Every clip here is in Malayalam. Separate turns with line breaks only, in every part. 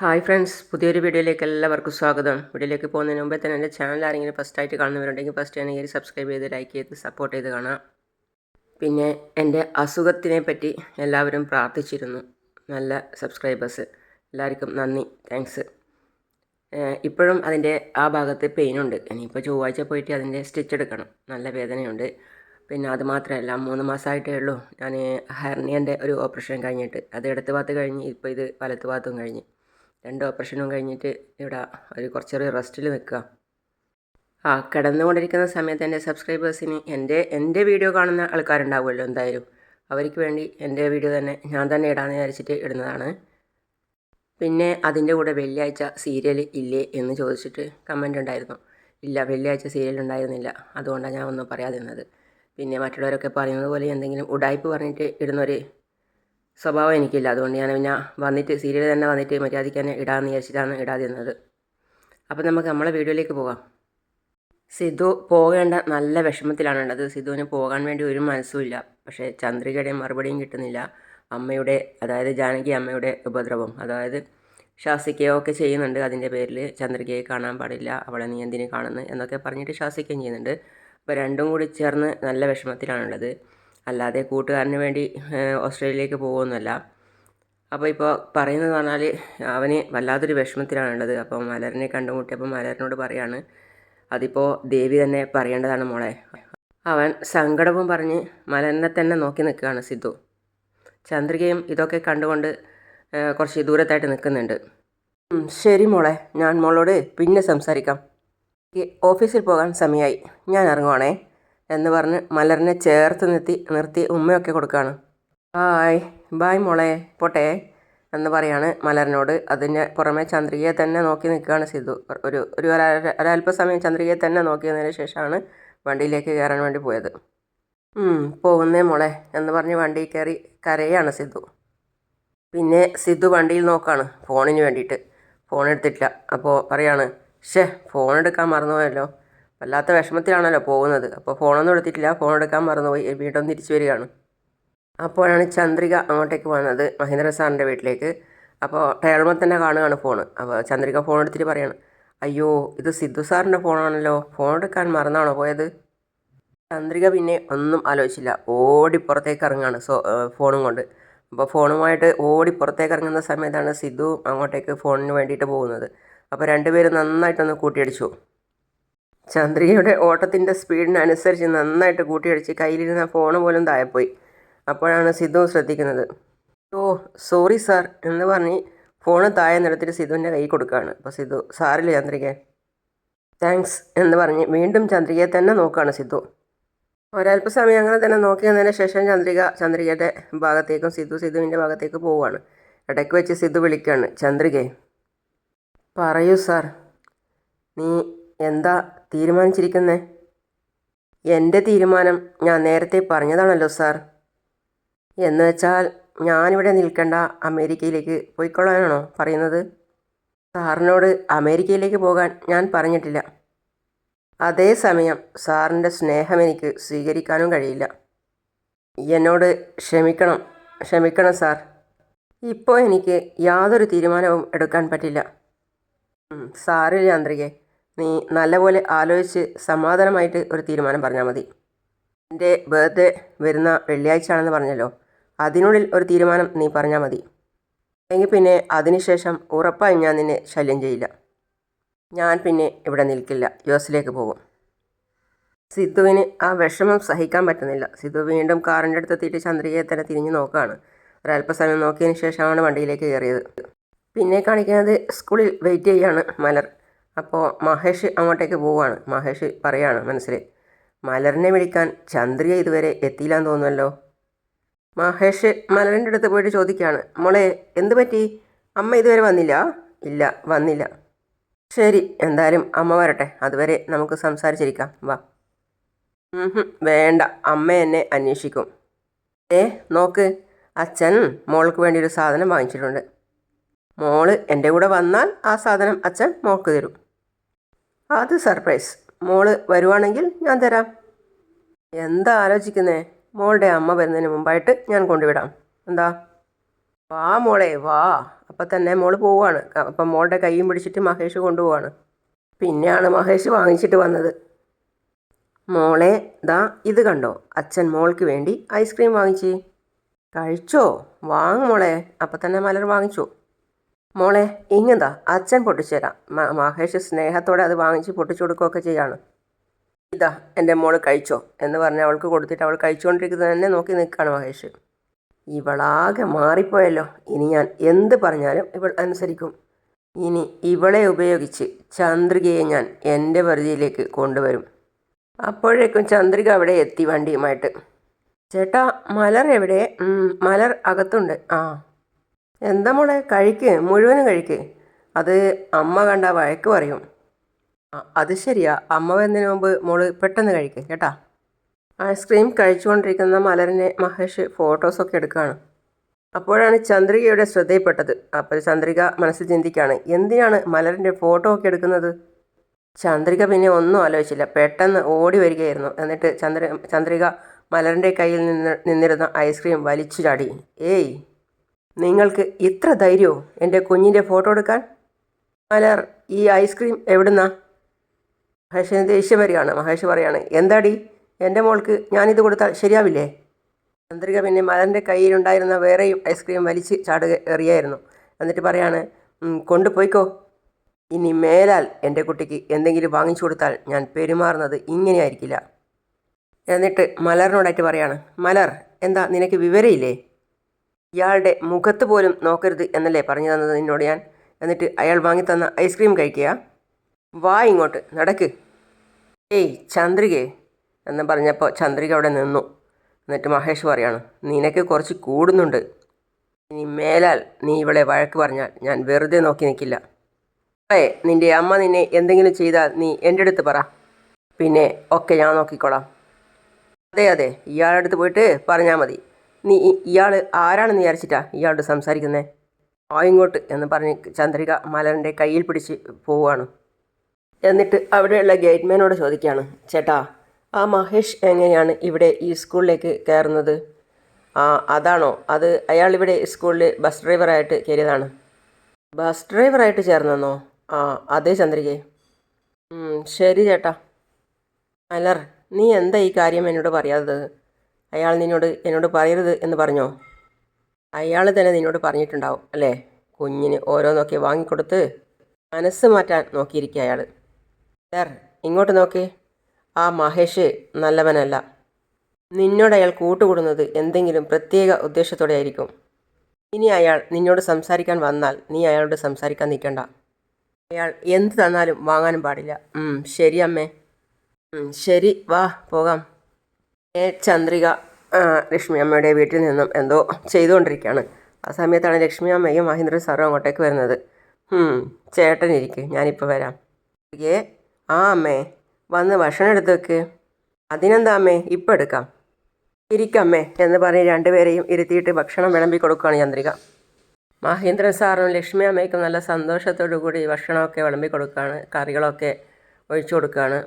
ഹായ് ഫ്രണ്ട്സ് പുതിയൊരു വീഡിയോയിലേക്ക് എല്ലാവർക്കും സ്വാഗതം. വീഡിയോയിലേക്ക് പോകുന്നതിന് മുമ്പേ തന്നെ എന്റെ ചാനൽ ആരെങ്കിലും ഫസ്റ്റ് ആയിട്ട് കാണുന്നവരുണ്ടെങ്കിൽ ഫസ്റ്റ് തന്നെ കയറി സബ്സ്ക്രൈബ് ചെയ്ത് ലൈക്ക് ചെയ്ത് സപ്പോർട്ട് ചെയ്ത് കാണാം. പിന്നെ എന്റെ അസുഖത്തിനെ പറ്റി എല്ലാവരും പ്രാർത്ഥിച്ചിരുന്നു. നല്ല സബ്സ്ക്രൈബേഴ്സ് എല്ലാവർക്കും നന്ദി. താങ്ക്സ് ഇപ്പോഴും അതിന്റെ ആ ഭാഗത്ത് പെയിനുണ്ട് ഇനിയിപ്പോൾ ചൊവ്വാഴ്ച പോയിട്ട് അതിന്റെ സ്റ്റിച്ച് എടുക്കണം. നല്ല വേദനയുണ്ട്. പിന്നെ അത് മാത്രമല്ല മൂന്ന് മാസമായിട്ടേ ഉള്ളൂ. ഞാൻ ഹെർണിയന്റെ ഒരു ഓപ്പറേഷൻ കഴിഞ്ഞിട്ട്. അത് ഇടത്ത് ഭാഗത്ത് കഴിഞ്ഞ് ഇപ്പോൾ ഇത് വലത്ത് ഭാഗത്തും കഴിഞ്ഞ്. രണ്ട് ഓപ്പറേഷനും കഴിഞ്ഞിട്ട് ഇവിടെ ഒരു കുറച്ചൊരു റെസ്റ്റിൽ നിൽക്കുക. ആ കിടന്നുകൊണ്ടിരിക്കുന്ന സമയത്ത് എന്റെ സബ്സ്ക്രൈബേഴ്സിന് എന്റെ എന്റെ വീഡിയോ കാണുന്ന ആൾക്കാരുണ്ടാവുമല്ലോ എന്തായാലും. അവർക്ക് വേണ്ടി എന്റെ വീഡിയോ തന്നെ ഞാൻ തന്നെ ഇടാമെന്ന് വിചാരിച്ചിട്ട് ഇടുന്നതാണ്. പിന്നെ അതിന്റെ കൂടെ വെള്ളിയാഴ്ച സീരിയൽ ഇല്ലേ എന്ന് ചോദിച്ചിട്ട് കമന്റ് ഉണ്ടായിരുന്നു. ഇല്ല വെള്ളിയാഴ്ച സീരിയൽ ഉണ്ടായിരുന്നില്ല. അതുകൊണ്ടാണ് ഞാൻ ഒന്നും പറയാതിരുന്നത്. പിന്നെ മറ്റുള്ളവരൊക്കെ പറയുന്നത് പോലെ എന്തെങ്കിലും ഉടായ്പ് പറഞ്ഞിട്ട് ഇടുന്നൊരു സ്വഭാവം എനിക്കില്ല. അതുകൊണ്ട് ഞാൻ പിന്നെ വന്നിട്ട് സീരിയൽ തന്നെ വന്നിട്ട് മര്യാദയ്ക്ക് തന്നെ ഇടാമെന്ന് വിചാരിച്ചിട്ടാണ് ഇടാതിരുന്നത് അപ്പോൾ നമുക്ക് നമ്മളെ വീഡിയോയിലേക്ക് പോകാം. സിധു പോകേണ്ട നല്ല വിഷമത്തിലാണ് ഉള്ളത്. സിധുവിന് പോകാൻ വേണ്ടി ഒരു മനസ്സുമില്ല പക്ഷേ ചന്ദ്രികയുടെ മറുപടിയും കിട്ടുന്നില്ല. അമ്മയുടെ അതായത് ജാനകി അമ്മയുടെ ഉപദ്രവം. അതായത് ശാസിക്കുകയോ ഒക്കെ ചെയ്യുന്നുണ്ട് അതിന്റെ പേരിൽ ചന്ദ്രികയെ കാണാൻ പാടില്ല. അവളെ നീ എന്തിനു കാണുന്നു എന്നൊക്കെ പറഞ്ഞിട്ട് ശാസിക്കുകയും ചെയ്യുന്നുണ്ട്. അപ്പോൾ രണ്ടും കൂടി ചേർന്ന് നല്ല വിഷമത്തിലാണുള്ളത്. അല്ലാതെ കൂട്ടുകാരന് വേണ്ടി ഓസ്ട്രേലിയയിലേക്ക് പോകുമെന്നല്ല അപ്പോൾ ഇപ്പോൾ പറയുന്നത് പറഞ്ഞാൽ അവന് വല്ലാത്തൊരു വിഷമത്തിലാണുള്ളത് അപ്പോൾ മലരനെ കണ്ടുമുട്ടിയപ്പോൾ മലരനോട് പറയാണ് അതിപ്പോൾ ദേവി തന്നെ പറയേണ്ടതാണ് മോളെ. അവൻ സങ്കടവും പറഞ്ഞ് മലരനെ തന്നെ നോക്കി നിൽക്കുകയാണ് സിദ്ധു. ചന്ദ്രികയും ഇതൊക്കെ കണ്ടുകൊണ്ട് കുറച്ച് ദൂരത്തായിട്ട് നിൽക്കുന്നുണ്ട്. ശരി മോളെ ഞാൻ മോളോട് പിന്നെ സംസാരിക്കാം. ഓഫീസിൽ പോകാൻ സമയമായി. ഞാൻ ഇറങ്ങുവാണേ. എന്ന് പറഞ്ഞ് മലറിനെ ചേർത്ത് നിർത്തി നിർത്തി ഉമ്മയൊക്കെ കൊടുക്കുകയാണ് ബായ് ബായ് മോളെ പോട്ടെ എന്ന് പറയാണ് മലറിനോട്. അതിന് പുറമെ ചന്ദ്രികയെ തന്നെ നോക്കി നിൽക്കുകയാണ് സിദ്ധു. ഒരു ഒരു ഒരല്പസമയം ചന്ദ്രികയെ തന്നെ നോക്കിയതിന് ശേഷമാണ് വണ്ടിയിലേക്ക് കയറാൻ വേണ്ടി പോയത്. പോകുന്നേ മോളെ എന്ന് പറഞ്ഞ് വണ്ടി കയറി കരയാണ് സിദ്ധു. പിന്നെ സിദ്ധു വണ്ടിയിൽ നോക്കാണ് ഫോണിന് വേണ്ടിയിട്ട്. ഫോൺ എടുത്തിട്ടില്ല. അപ്പോൾ പറയാണ് ഷേ ഫോൺ എടുക്കാൻ മറന്നുപോയല്ലോ. വല്ലാത്ത വിഷമത്തിലാണല്ലോ പോകുന്നത്. അപ്പോൾ ഫോണൊന്നും എടുത്തിട്ടില്ല. ഫോൺ എടുക്കാൻ മറന്നുപോയി. വീണ്ടും തിരിച്ചു വരികയാണ്. അപ്പോഴാണ് ചന്ദ്രിക അങ്ങോട്ടേക്ക് വന്നത് മഹേന്ദ്ര സാറിന്റെ വീട്ടിലേക്ക്. അപ്പോൾ ടയർമ തന്നെ കാണുകയാണ് ഫോൺ അപ്പോൾ ചന്ദ്രിക ഫോൺ എടുത്തിട്ട് പറയാണ് അയ്യോ ഇത് സിദ്ധു സാറിന്റെ ഫോണാണല്ലോ. ഫോൺ എടുക്കാൻ മറന്നാണോ പോയത്? ചന്ദ്രിക പിന്നെ ഒന്നും ആലോചിച്ചില്ല. ഓടി ഇറങ്ങുകയാണ് സോ ഫോണും കൊണ്ട്. അപ്പോൾ ഫോണുമായിട്ട് ഓടി പുറത്തേക്ക് ഇറങ്ങുന്ന സമയത്താണ് സിദ്ധു അങ്ങോട്ടേക്ക് ഫോണിന് വേണ്ടിയിട്ട് പോകുന്നത്. അപ്പോൾ രണ്ടുപേരും നന്നായിട്ടൊന്ന് കൂട്ടിയടിച്ചു. ചന്ദ്രികയുടെ ഓട്ടത്തിന്റെ സ്പീഡിനനുസരിച്ച് നന്നായിട്ട് കൂട്ടിയടിച്ച് കയ്യിലിരുന്ന ഫോണ് പോലും താഴെപ്പോയി. അപ്പോഴാണ് സിദ്ധു ശ്രദ്ധിക്കുന്നത്. ഓ സോറി സാർ എന്ന് പറഞ്ഞ് ഫോണ് താഴെ നിരത്തിട്ട് സിദ്ധുവിന്റെ കൈ കൊടുക്കുകയാണ്. അപ്പോൾ സിദ്ധു സാറില്ല ചന്ദ്രിക. താങ്ക്സ് എന്ന് പറഞ്ഞ് വീണ്ടും ചന്ദ്രികയെ തന്നെ നോക്കുകയാണ് സിദ്ധു. ഒരല്പസമയം അങ്ങനെ തന്നെ നോക്കിയതിന് ശേഷം ചന്ദ്രിക ചന്ദ്രികയുടെ ഭാഗത്തേക്കും സിദ്ധു സിദ്ധുവിന്റെ ഭാഗത്തേക്ക് പോവുകയാണ്. ഇടയ്ക്ക് വെച്ച് സിദ്ധു വിളിക്കുകയാണ് ചന്ദ്രികയെ പറയൂ സാർ നീ എന്താ തീരുമാനിച്ചിരിക്കുന്നേ? എന്റെ തീരുമാനം ഞാൻ നേരത്തെ പറഞ്ഞതാണല്ലോ സാർ. എന്ന് വെച്ചാൽ ഞാനിവിടെ നിൽക്കേണ്ട അമേരിക്കയിലേക്ക് പോയിക്കൊള്ളാനാണോ പറയുന്നത്? സാറിനോട് അമേരിക്കയിലേക്ക് പോകാൻ ഞാൻ പറഞ്ഞിട്ടില്ല. അതേസമയം സാറിന്റെ സ്നേഹം എനിക്ക് സ്വീകരിക്കാനും കഴിയില്ല. എന്നോട് ക്ഷമിക്കണം ക്ഷമിക്കണം സാർ. ഇപ്പോൾ എനിക്ക് യാതൊരു തീരുമാനവും എടുക്കാൻ പറ്റില്ല. സാറില്ല ചന്ദ്രികെ നീ നല്ലപോലെ ആലോചിച്ച് സമാധാനമായിട്ട് ഒരു തീരുമാനം പറഞ്ഞാൽ മതി. എന്റെ ബർത്ത്ഡേ വരുന്ന വെള്ളിയാഴ്ച ആണെന്ന് പറഞ്ഞല്ലോ. അതിനുള്ളിൽ ഒരു തീരുമാനം നീ പറഞ്ഞാൽ മതി. എങ്കിൽ പിന്നെ അതിനുശേഷം ഉറപ്പായും ഞാൻ നിന്നെ ശല്യം ചെയ്യില്ല. ഞാൻ പിന്നെ ഇവിടെ നിൽക്കില്ല. യു എസിലേക്ക് പോകും. സിദ്ധുവിന് ആ വിഷമം സഹിക്കാൻ പറ്റുന്നില്ല. സിദ്ധു വീണ്ടും കാറിന്റെ അടുത്തെത്തിയിട്ട് ചന്ദ്രികയെ തന്നെ തിരിഞ്ഞു നോക്കുകയാണ്. ഒരല്പസമയം നോക്കിയതിന് ശേഷമാണ് വണ്ടിയിലേക്ക് കയറിയത്. പിന്നെ കാണിക്കുന്നത് സ്കൂളിൽ വെയിറ്റ് ചെയ്യാണ് മലർ. അപ്പോൾ മഹേഷ് അങ്ങോട്ടേക്ക് പോവുകയാണ് മഹേഷ് പറയാണ് മനസ്സിൽ മലറിനെ വിളിക്കാൻ ചന്ദ്രിയ ഇതുവരെ എത്തിയില്ലാന്ന് തോന്നുമല്ലോ മഹേഷ് മലറിന്റെ അടുത്ത് പോയിട്ട് ചോദിക്കുകയാണ് മോളെ എന്ത് പറ്റി? അമ്മ ഇതുവരെ വന്നില്ല? ഇല്ല വന്നില്ല. ശരി എന്തായാലും അമ്മ വരട്ടെ. അതുവരെ നമുക്ക് സംസാരിച്ചിരിക്കാം. വാ. വേണ്ട. അമ്മ എന്നെ അന്വേഷിക്കും. ഏ നോക്ക്. അച്ഛൻ മോൾക്ക് വേണ്ടി ഒരു സാധനം വാങ്ങിച്ചിട്ടുണ്ട്. മോൾ എന്റെ കൂടെ വന്നാൽ ആ സാധനം അച്ഛൻ മോൾക്ക് തരും. അത് സർപ്രൈസ്. മോൾ വരുവാണെങ്കിൽ ഞാൻ തരാം. എന്താ ആലോചിക്കുന്നേ? മോളുടെ അമ്മ വരുന്നതിന് മുമ്പായിട്ട് ഞാൻ കൊണ്ടുവിടാം. എന്താ? വാ മോളെ വാ. അപ്പം തന്നെ മോൾ പോവുകയാണ്. അപ്പം മോളുടെ കൈയും പിടിച്ചിട്ട് മഹേഷ് കൊണ്ടുപോവാണ് പിന്നെയാണ് മഹേഷ് വാങ്ങിച്ചിട്ട് വന്നത്. മോളെ ദാ ഇത് കണ്ടോ? അച്ഛൻ മോൾക്ക് വേണ്ടി ഐസ്ക്രീം വാങ്ങിച്ച്. കഴിച്ചോ? വാങ്ങ് മോളെ. അപ്പം തന്നെ മലർ വാങ്ങിച്ചു. മോളെ ഇങ്ങെന്താ? അച്ഛൻ പൊട്ടിച്ചുതരാം തരാം മഹേഷ് സ്നേഹത്തോടെ അത് വാങ്ങിച്ച് പൊട്ടിച്ചു കൊടുക്കുകയൊക്കെ ചെയ്യാണ്. ഇതാ എന്റെ മോൾ കഴിച്ചോ എന്ന് പറഞ്ഞ് അവൾക്ക് കൊടുത്തിട്ട് അവൾ കഴിച്ചുകൊണ്ടിരിക്കുന്നത് തന്നെ നോക്കി നിൽക്കുകയാണ് മഹേഷ്. ഇവളാകെ മാറിപ്പോയല്ലോ. ഇനി ഞാൻ എന്ത് പറഞ്ഞാലും ഇവൾ അനുസരിക്കും. ഇനി ഇവളെ ഉപയോഗിച്ച് ചന്ദ്രികയെ ഞാൻ എന്റെ പരിധിയിലേക്ക് കൊണ്ടുവരും. അപ്പോഴേക്കും ചന്ദ്രിക അവിടെ എത്തി വണ്ടിയുമായിട്ട്. ചേട്ടാ മലർ എവിടെ? മലർ അകത്തുണ്ട്. ആ. എന്താ മോളെ? കഴിക്ക്. മുഴുവനും കഴിക്ക്. അത് അമ്മ കണ്ട വഴക്ക് പറയും. അത് ശരിയാ. അമ്മ വരുന്നതിന് മുമ്പ് മോൾ പെട്ടെന്ന് കഴിക്ക് കേട്ടാ? ഐസ്ക്രീം കഴിച്ചുകൊണ്ടിരിക്കുന്ന മലരനെ മഹേഷ് ഫോട്ടോസൊക്കെ എടുക്കുകയാണ് അപ്പോഴാണ് ചന്ദ്രികയുടെ ശ്രദ്ധയിൽപ്പെട്ടത്. അപ്പോൾ ചന്ദ്രിക മനസ്സിൽ ചിന്തിക്കുകയാണ് എന്തിനാണ് മലരന്റെ ഫോട്ടോ ഒക്കെ എടുക്കുന്നത്? ചന്ദ്രിക പിന്നെ ഒന്നും ആലോചിച്ചില്ല. പെട്ടെന്ന് ഓടി വരികയായിരുന്നു. എന്നിട്ട് ചന്ദ്ര ചന്ദ്രിക മലരന്റെ കയ്യിൽ നിന്ന് നിന്നിരുന്ന ഐസ്ക്രീം വലിച്ചു ചാടി. ഏയ്! നിങ്ങൾക്ക് ഇത്ര ധൈര്യമോ എന്റെ കുഞ്ഞിന്റെ ഫോട്ടോ എടുക്കാൻ? മലർ ഈ ഐസ്ക്രീം എവിടുന്നാ? മഹേഷിന് ദേഷ്യം വരികയാണ് മഹേഷ് പറയാണ്. എന്താടി? എന്റെ മോൾക്ക് ഞാനിത് കൊടുത്താൽ ശരിയാവില്ലേ? ചന്ദ്രിക പിന്നെ മലറിന്റെ കയ്യിലുണ്ടായിരുന്ന വേറെയും ഐസ്ക്രീം വലിച്ച് ചാടുക എറിയായിരുന്നു. എന്നിട്ട് പറയാണ് കൊണ്ടുപോയിക്കോ. ഇനി മേലാൽ എന്റെ കുട്ടിക്ക് എന്തെങ്കിലും വാങ്ങിച്ചു കൊടുത്താൽ ഞാൻ പെരുമാറുന്നത് ഇങ്ങനെയായിരിക്കില്ല. എന്നിട്ട് മലറിനോടായിട്ട് പറയാണ് മലർ എന്താ നിനക്ക് വിവരമില്ലേ ഇയാളുടെ മുഖത്ത് പോലും നോക്കരുത് എന്നല്ലേ പറഞ്ഞു തന്നത് നിന്നോട് ഞാൻ? എന്നിട്ട് അയാൾ വാങ്ങി തന്ന ഐസ്ക്രീം കഴിക്കുക. വാ ഇങ്ങോട്ട് നടക്ക്. ഏയ് ചന്ദ്രികേ എന്ന് പറഞ്ഞപ്പോൾ ചന്ദ്രിക അവിടെ നിന്നു. എന്നിട്ട് മഹേഷ് പറയാണ് നിനക്ക് കുറച്ച് കൂടുന്നുണ്ട്. ഇനി മേലാൽ നീ ഇവളെ വഴക്ക് പറഞ്ഞാൽ ഞാൻ വെറുതെ നോക്കി നിൽക്കില്ല. അപ്പേ നിന്റെ അമ്മ നിന്നെ എന്തെങ്കിലും ചെയ്താൽ നീ എന്റെ അടുത്ത് പറ. പിന്നെ ഒക്കെ ഞാൻ നോക്കിക്കോളാം. അതെ അതെ ഇയാളുടെ അടുത്ത് പോയിട്ട് പറഞ്ഞാൽ മതി. നീ ഇയാൾ ആരാണെന്ന് വിചാരിച്ചിട്ടാ ഇയാളോട് സംസാരിക്കുന്നത് ആ ഇങ്ങോട്ട് എന്ന് പറഞ്ഞ് ചന്ദ്രിക മലറിന്റെ കയ്യിൽ പിടിച്ച് പോവുകയാണ്. എന്നിട്ട് അവിടെയുള്ള ഗേറ്റ്മാനോട് ചോദിക്കുകയാണ് ചേട്ടാ ആ മഹേഷ് എങ്ങനെയാണ് ഇവിടെ ഈ സ്കൂളിലേക്ക് കയറുന്നത്? ആ അതാണോ. അത് അയാൾ ഇവിടെ സ്കൂളിൽ ബസ് ഡ്രൈവറായിട്ട് കയറിയതാണ്. ബസ് ഡ്രൈവറായിട്ട് ചേർന്നെന്നോ ആ അതേ ചന്ദ്രികയെ ശരി ചേട്ടാ. അലർ നീ എന്താ ഈ കാര്യം എന്നോട് പറയാത്തത്? അയാൾ നിന്നോട് എന്നോട് പറയരുത് എന്ന് പറഞ്ഞോ? അയാൾ തന്നെ നിന്നോട് പറഞ്ഞിട്ടുണ്ടാവും അല്ലേ? കുഞ്ഞിന് ഓരോന്നൊക്കെ വാങ്ങിക്കൊടുത്ത് മനസ്സ് മാറ്റാൻ നോക്കിയിരിക്കുക അയാൾ. സർ ഇങ്ങോട്ട് നോക്കി. ആ മഹേഷ് നല്ലവനല്ല. നിന്നോട് അയാൾ കൂട്ടുകൂടുന്നത് എന്തെങ്കിലും പ്രത്യേക ഉദ്ദേശത്തോടെ ആയിരിക്കും ഇനി അയാൾ നിന്നോട് സംസാരിക്കാൻ വന്നാൽ നീ അയാളോട് സംസാരിക്കാൻ നിൽക്കണ്ട. അയാൾ എന്ത് തന്നാലും വാങ്ങാനും പാടില്ല. ശരി അമ്മേ. ശരി. വാ പോകാം. ചന്ദ്രിക ലക്ഷ്മി അമ്മയുടെ വീട്ടിൽ നിന്നും എന്തോ ചെയ്തുകൊണ്ടിരിക്കുകയാണ്. ആ സമയത്താണ് ലക്ഷ്മി അമ്മയും മഹേന്ദ്ര സാറും അങ്ങോട്ടേക്ക് വരുന്നത്. ചേട്ടൻ ഇരിക്ക് ഞാനിപ്പോൾ വരാം. ഏ ആ അമ്മേ വന്ന് ഭക്ഷണം എടുത്ത് വെക്ക്. അതിനെന്താ അമ്മേ ഇപ്പം എടുക്കാം. ഇരിക്കമ്മേ എന്ന് പറഞ്ഞ് രണ്ടുപേരെയും ഇരുത്തിയിട്ട് ഭക്ഷണം വിളമ്പി കൊടുക്കുകയാണ് ചന്ദ്രിക. മഹേന്ദ്രൻ സാറും ലക്ഷ്മി അമ്മയ്ക്കും നല്ല സന്തോഷത്തോടു കൂടി ഭക്ഷണമൊക്കെ വിളമ്പി കൊടുക്കുകയാണ് കറികളൊക്കെ ഒഴിച്ചു കൊടുക്കുകയാണ്.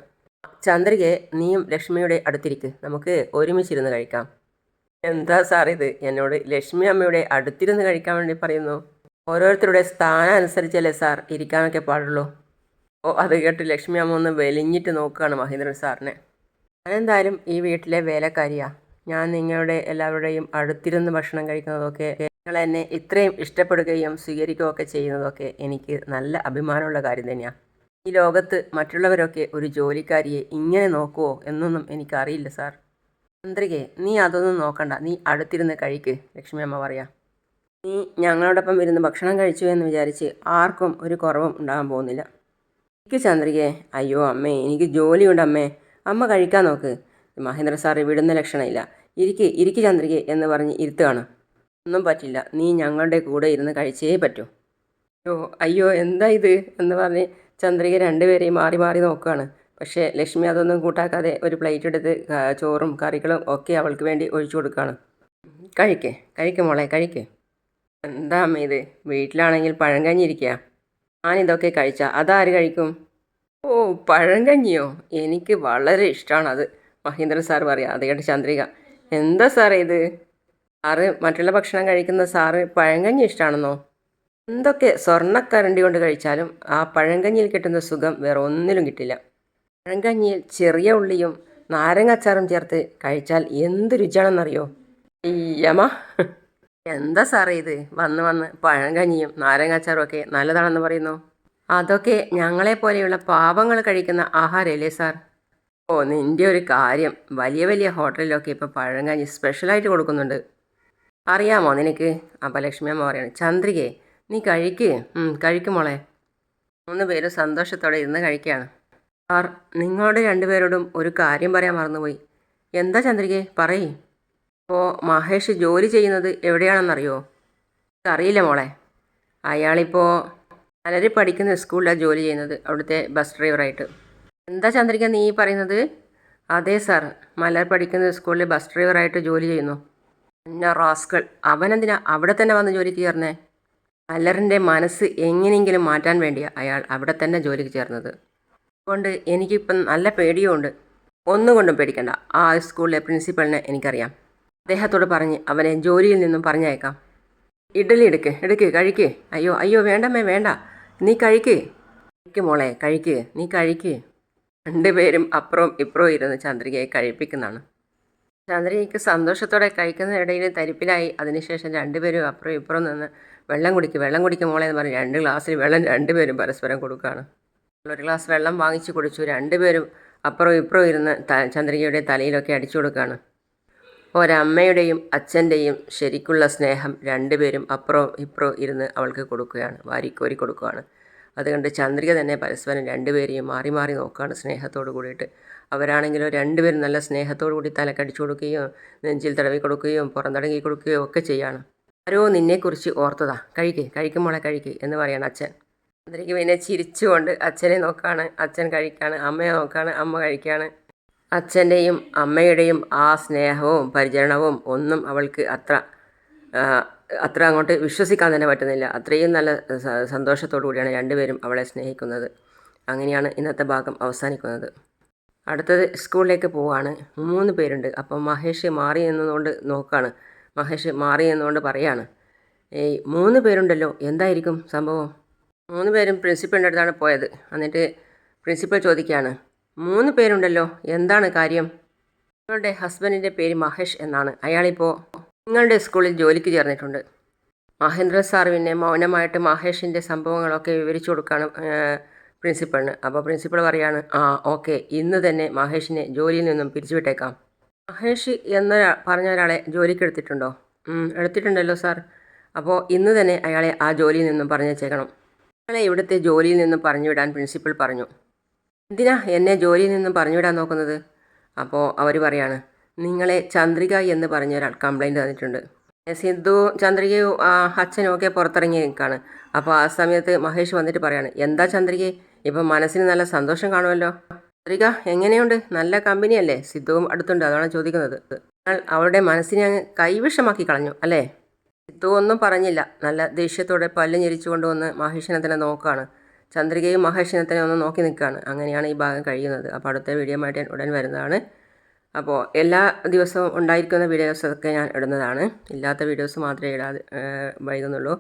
ചന്ദ്രികയെ നീയും ലക്ഷ്മിയുടെ അടുത്തിരിക്ക്. നമുക്ക് ഒരുമിച്ചിരുന്ന് കഴിക്കാം. എന്താ സാർ ഇത് എന്നോട് ലക്ഷ്മി അമ്മയുടെ അടുത്തിരുന്ന് കഴിക്കാൻ വേണ്ടി പറയുന്നു. ഓരോരുത്തരുടെ സ്ഥാനം അനുസരിച്ചല്ലേ സാർ ഇരിക്കാനൊക്കെ പാടുള്ളൂ. ഓ അത് കേട്ട് ലക്ഷ്മി അമ്മ ഒന്ന് വെലിഞ്ഞിട്ട് നോക്കുകയാണ് മഹേന്ദ്രൻ സാറിനെ. ഞാനെന്തായാലും ഈ വീട്ടിലെ വേലക്കാരിയാ. ഞാൻ നിങ്ങളുടെ എല്ലാവരുടെയും അടുത്തിരുന്ന് ഭക്ഷണം കഴിക്കുന്നതൊക്കെ നിങ്ങൾ എന്നെ ഇത്രയും ഇഷ്ടപ്പെടുകയും സ്വീകരിക്കുകയൊക്കെ ചെയ്യുന്നതൊക്കെ എനിക്ക് നല്ല അഭിമാനമുള്ള കാര്യം തന്നെയാണ് ഈ ലോകത്ത് മറ്റുള്ളവരൊക്കെ ഒരു ജോലിക്കാരിയെ ഇങ്ങനെ നോക്കുവോ എന്നൊന്നും എനിക്കറിയില്ല സാർ. ചന്ദ്രികെ നീ അതൊന്നും നോക്കണ്ട. നീ അടുത്തിരുന്ന് കഴിക്ക് ലക്ഷ്മി അമ്മ പറയാം. നീ ഞങ്ങളോടൊപ്പം ഇരുന്ന് ഭക്ഷണം കഴിച്ചു എന്ന് വിചാരിച്ച് ആർക്കും ഒരു കുറവും ഉണ്ടാകാൻ പോകുന്നില്ല. എനിക്ക് ചന്ദ്രികയെ അയ്യോ അമ്മേ എനിക്ക് ജോലിയുണ്ട് അമ്മേ. അമ്മ കഴിക്കാൻ നോക്ക്. മഹേന്ദ്ര സാർ വിടുന്ന ലക്ഷണമില്ല. ഇരിക്ക് ഇരിക്ക് ചന്ദ്രികെ എന്ന് പറഞ്ഞ് ഇരുത്തുകയാണ്. ഒന്നും പറ്റില്ല. നീ ഞങ്ങളുടെ കൂടെ ഇരുന്ന് കഴിച്ചേ പറ്റൂ. അയ്യോ അയ്യോ എന്താ ഇത് എന്ന് പറഞ്ഞ് ചന്ദ്രിക രണ്ടുപേരെയും മാറി മാറി നോക്കുകയാണ്. പക്ഷേ ലക്ഷ്മി അതൊന്നും കൂട്ടാക്കാതെ ഒരു പ്ലേറ്റ് എടുത്ത് ചോറും കറികളും ഒക്കെ അവൾക്ക് വേണ്ടി ഒഴിച്ചു കൊടുക്കുകയാണ്. കഴിക്കേ കഴിക്ക് മോളെ കഴിക്ക്. എന്താ അമ്മ ഇത്? വീട്ടിലാണെങ്കിൽ പഴം കഞ്ഞിരിക്കുക ഞാനിതൊക്കെ കഴിച്ചാൽ അതാര് കഴിക്കും? ഓ പഴം കഞ്ഞിയോ? എനിക്ക് വളരെ ഇഷ്ടമാണ് അത് മഹേന്ദ്ര സാർ പറയാം അത് കേട്ട് ചന്ദ്രിക. എന്താ സാറേ ഇത്? സാറ് മറ്റുള്ള ഭക്ഷണം കഴിക്കുന്ന സാറ് കഞ്ഞി ഇഷ്ടമാണെന്നോ എന്തൊക്കെ സ്വർണക്കരണ്ടി കൊണ്ട് കഴിച്ചാലും ആ പഴങ്കഞ്ഞിയിൽ കിട്ടുന്ന സുഖം വേറെ ഒന്നിലും കിട്ടില്ല. പഴങ്കഞ്ഞിയിൽ ചെറിയ ഉള്ളിയും നാരങ്ങാച്ചാറും ചേർത്ത് കഴിച്ചാൽ എന്ത് രുചിയാണെന്നറിയോ? അയ്യമ്മ. എന്താ സാറേ ഇത്? വന്ന് വന്ന് പഴങ്കഞ്ഞിയും നാരങ്ങാച്ചാറും ഒക്കെ നല്ലതാണെന്ന് പറയുന്നു. അതൊക്കെ ഞങ്ങളെ പോലെയുള്ള പാവങ്ങൾ കഴിക്കുന്ന ആഹാരമല്ലേ സാർ? ഓ നിന്റെ ഒരു കാര്യം. വലിയ വലിയ ഹോട്ടലിലൊക്കെ ഇപ്പോൾ പഴങ്കഞ്ഞി സ്പെഷ്യലായിട്ട് കൊടുക്കുന്നുണ്ട്. അറിയാമോ നിനക്ക്? അപ്പം ലക്ഷ്മി അമ്മ പറയാണ്. ചന്ദ്രികേ നീ കഴിക്ക്. കഴിക്കും മോളെ. മൂന്ന് പേരും സന്തോഷത്തോടെ ഇരുന്ന് കഴിക്കുകയാണ്. സാർ നിങ്ങളോട് രണ്ടുപേരോടും ഒരു കാര്യം പറയാൻ മറന്നുപോയി. എന്താ ചന്ദ്രികേ? പറയ്. ഇപ്പോൾ മഹേഷ് ജോലി ചെയ്യുന്നത് എവിടെയാണെന്നറിയോ? അറിയില്ല മോളെ. അയാളിപ്പോൾ അലരി പഠിക്കുന്ന സ്കൂളിലാണ് ജോലി ചെയ്യുന്നത് അവിടുത്തെ ബസ് ഡ്രൈവറായിട്ട്. എന്താ ചന്ദ്രിക നീ പറയുന്നത്? അതെ സാർ മലർ പഠിക്കുന്ന സ്കൂളിൽ ബസ് ഡ്രൈവറായിട്ട് ജോലി ചെയ്യുന്നു. പിന്നെ റാസ്കൾ അവനെന്തിനാ അവിടെ തന്നെ വന്ന് ജോലി ചേർന്നേ മലറിന്റെ മനസ്സ് എങ്ങനെയെങ്കിലും മാറ്റാൻ വേണ്ടിയാണ് അയാൾ അവിടെ തന്നെ ജോലിക്ക് ചേർന്നത്. അതുകൊണ്ട് എനിക്കിപ്പം നല്ല പേടിയുമുണ്ട്. ഒന്നുകൊണ്ടും പേടിക്കണ്ട. ആ സ്കൂളിലെ പ്രിൻസിപ്പളിനെ എനിക്കറിയാം. അദ്ദേഹത്തോട് പറഞ്ഞ് അവനെ ജോലിയിൽ നിന്നും പറഞ്ഞയക്കാം. ഇഡലി എടുക്ക് എടുക്ക് കഴിക്ക്. അയ്യോ അയ്യോ വേണ്ടമ്മേ വേണ്ട. നീ കഴിക്ക്. കഴിക്ക് മോളെ കഴിക്ക്. നീ കഴിക്ക്. രണ്ടുപേരും അപ്പുറവും ഇപ്പുറവും ഇരുന്ന് ചന്ദ്രികയെ കഴിപ്പിക്കുന്നതാണ്. ചന്ദ്രികയ്ക്ക് സന്തോഷത്തോടെ കഴിക്കുന്നതിനിടയിൽ തരിപ്പിലായി. അതിനുശേഷം രണ്ടുപേരും അപ്പുറം ഇപ്പുറം നിന്ന് വെള്ളം കുടിക്കും വെള്ളം കുടിക്കും മോളെ എന്ന് പറഞ്ഞ് രണ്ട് ഗ്ലാസ്സിൽ വെള്ളം രണ്ടുപേരും പരസ്പരം കൊടുക്കുകയാണ് ഒരു ഗ്ലാസ് വെള്ളം വാങ്ങിച്ച് കുടിച്ചു രണ്ടുപേരും അപ്പുറം ഇപ്പുറം ഇരുന്ന് ത ചന്ദ്രികയുടെ തലയിലൊക്കെ അടിച്ചു കൊടുക്കുകയാണ് ഒരമ്മയുടെയും അച്ഛന്റെയും ശരിക്കുള്ള സ്നേഹം രണ്ടുപേരും അപ്പുറവും ഇപ്പുറവും ഇരുന്ന് അവൾക്ക് കൊടുക്കുകയാണ് വാരിക്കോരി കൊടുക്കുകയാണ്. അതുകൊണ്ട് ചന്ദ്രിക തന്നെ പരസ്പരം രണ്ടുപേരെയും മാറി മാറി നോക്കുകയാണ് സ്നേഹത്തോട് കൂടിയിട്ട്. അവരാണെങ്കിലും രണ്ടുപേരും നല്ല സ്നേഹത്തോടു കൂടി തലക്കടിച്ചു കൊടുക്കുകയും നെഞ്ചിൽ തടവി കൊടുക്കുകയും പുറം തടങ്ങി കൊടുക്കുകയും ഒക്കെ ചെയ്യാണ്. ആരോ നിന്നെക്കുറിച്ച് ഓർത്തതാ. കഴിക്ക് കഴിക്കും മോളെ കഴിക്ക് എന്ന് പറയാണ് അച്ഛൻ. അതിലേക്ക് പിന്നെ ചിരിച്ചുകൊണ്ട് അച്ഛനെ നോക്കാണ്. അച്ഛൻ കഴിക്കാണ് അമ്മയെ നോക്കാണ് അമ്മ കഴിക്കാണ്. അച്ഛന്റെയും അമ്മയുടെയും ആ സ്നേഹവും പരിചരണവും ഒന്നും അവൾക്ക് അത്ര അത്ര അങ്ങോട്ട് വിശ്വസിക്കാൻ തന്നെ പറ്റുന്നില്ല. അത്രയും നല്ല സന്തോഷത്തോടു കൂടിയാണ് രണ്ടുപേരും അവളെ സ്നേഹിക്കുന്നത്. അങ്ങനെയാണ് ഇന്നത്തെ ഭാഗം അവസാനിക്കുന്നത്. അടുത്തത് സ്കൂളിലേക്ക് പോവാണ്. മൂന്ന് പേരുണ്ട്. അപ്പം മഹേഷ് മാറി എന്നതുകൊണ്ട് നോക്കാണ്. മഹേഷ് മാറി എന്നുകൊണ്ട് പറയാണ്. ഈ മൂന്ന് പേരുണ്ടല്ലോ. എന്തായിരിക്കും സംഭവം? മൂന്ന് പേരും പ്രിൻസിപ്പളിന്റെ അടുത്താണ് പോയത്. എന്നിട്ട് പ്രിൻസിപ്പൽ ചോദിക്കുകയാണ് മൂന്ന് പേരുണ്ടല്ലോ. എന്താണ് കാര്യം? നിങ്ങളുടെ ഹസ്ബൻഡിന്റെ പേര് മഹേഷ് എന്നാണ്. അയാളിപ്പോൾ നിങ്ങളുടെ സ്കൂളിൽ ജോലിക്ക് ചേർന്നിട്ടുണ്ട്. മഹേന്ദ്ര സാർ പിന്നെ മൗനമായിട്ട് മഹേഷിന്റെ സംഭവങ്ങളൊക്കെ വിവരിച്ചു കൊടുക്കുകയാണ് പ്രിൻസിപ്പളിന്. അപ്പോൾ പ്രിൻസിപ്പൾ പറയാണ് ആ ഓക്കെ. ഇന്ന് തന്നെ മഹേഷിനെ ജോലിയിൽ നിന്നും പിരിച്ചുവിട്ടേക്കാം. മഹേഷ് എന്ന പറഞ്ഞ ഒരാളെ ജോലിക്ക് എടുത്തിട്ടുണ്ടോ? എടുത്തിട്ടുണ്ടല്ലോ സാർ. അപ്പോൾ ഇന്ന് തന്നെ അയാളെ ആ ജോലിയിൽ നിന്നും പറഞ്ഞേച്ചേക്കണം അയാളെ ഇവിടുത്തെ ജോലിയിൽ നിന്നും പറഞ്ഞുവിടാൻ പ്രിൻസിപ്പൾ പറഞ്ഞു. എന്തിനാ എന്നെ ജോലിയിൽ നിന്നും പറഞ്ഞുവിടാൻ നോക്കുന്നത്? അപ്പോൾ അവർ പറയാണ് നിങ്ങളെ ചന്ദ്രിക എന്ന് പറഞ്ഞ ഒരാൾ കംപ്ലൈന്റ് തന്നിട്ടുണ്ട്. സിന്ധു ചന്ദ്രികയോ അച്ഛനും ഒക്കെ പുറത്തിറങ്ങി നിൽക്കുകയാണ് അപ്പോൾ ആ സമയത്ത് മഹേഷ് വന്നിട്ട് പറയാണ് എന്താ ചന്ദ്രികയെ ഇപ്പം മനസ്സിന് നല്ല സന്തോഷം കാണുമല്ലോ. ചന്ദ്രിക എങ്ങനെയുണ്ട്? നല്ല കമ്പനിയല്ലേ? സിദ്ധുവും അടുത്തുണ്ട് അതാണ് ചോദിക്കുന്നത്. എന്നാൽ അവളുടെ മനസ്സിനെ അങ്ങ് കൈവിഷമാക്കി കളഞ്ഞു അല്ലേ? സിദ്ധു ഒന്നും പറഞ്ഞില്ല. നല്ല ദേഷ്യത്തോടെ പല്ല് ഞെരിച്ചു കൊണ്ടുവന്ന് മഹേഷിനെ തന്നെ നോക്കുകയാണ് ചന്ദ്രികയും മഹേഷിനെ തന്നെ ഒന്ന് നോക്കി നിൽക്കുകയാണ് അങ്ങനെയാണ് ഈ ഭാഗം കഴിയുന്നത്. അപ്പോൾ അടുത്ത വീഡിയോ ആയിട്ട് ഉടൻ വരുന്നതാണ്. അപ്പോൾ എല്ലാ ദിവസവും ഉണ്ടായിരിക്കുന്ന വീഡിയോസൊക്കെ ഞാൻ ഇടുന്നതാണ്. ഇല്ലാത്ത വീഡിയോസ് മാത്രമേ ഇടാതെ വൈകുന്നുള്ളൂ.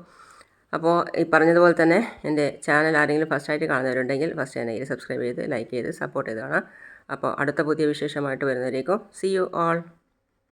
അപ്പോൾ ഈ പറഞ്ഞതുപോലെ തന്നെ എന്റെ ചാനൽ ആരെങ്കിലും ഫസ്റ്റായിട്ട് കാണുന്നവരുണ്ടെങ്കിൽ ഫസ്റ്റ് ചാനൽ സബ്സ്ക്രൈബ് ചെയ്ത് ലൈക്ക് ചെയ്ത് സപ്പോർട്ട് ചെയ്ത് കാണാം. അപ്പോൾ അടുത്ത പുതിയ വിശേഷമായിട്ട് വരുന്നവരേക്കും സി യു ഓൾ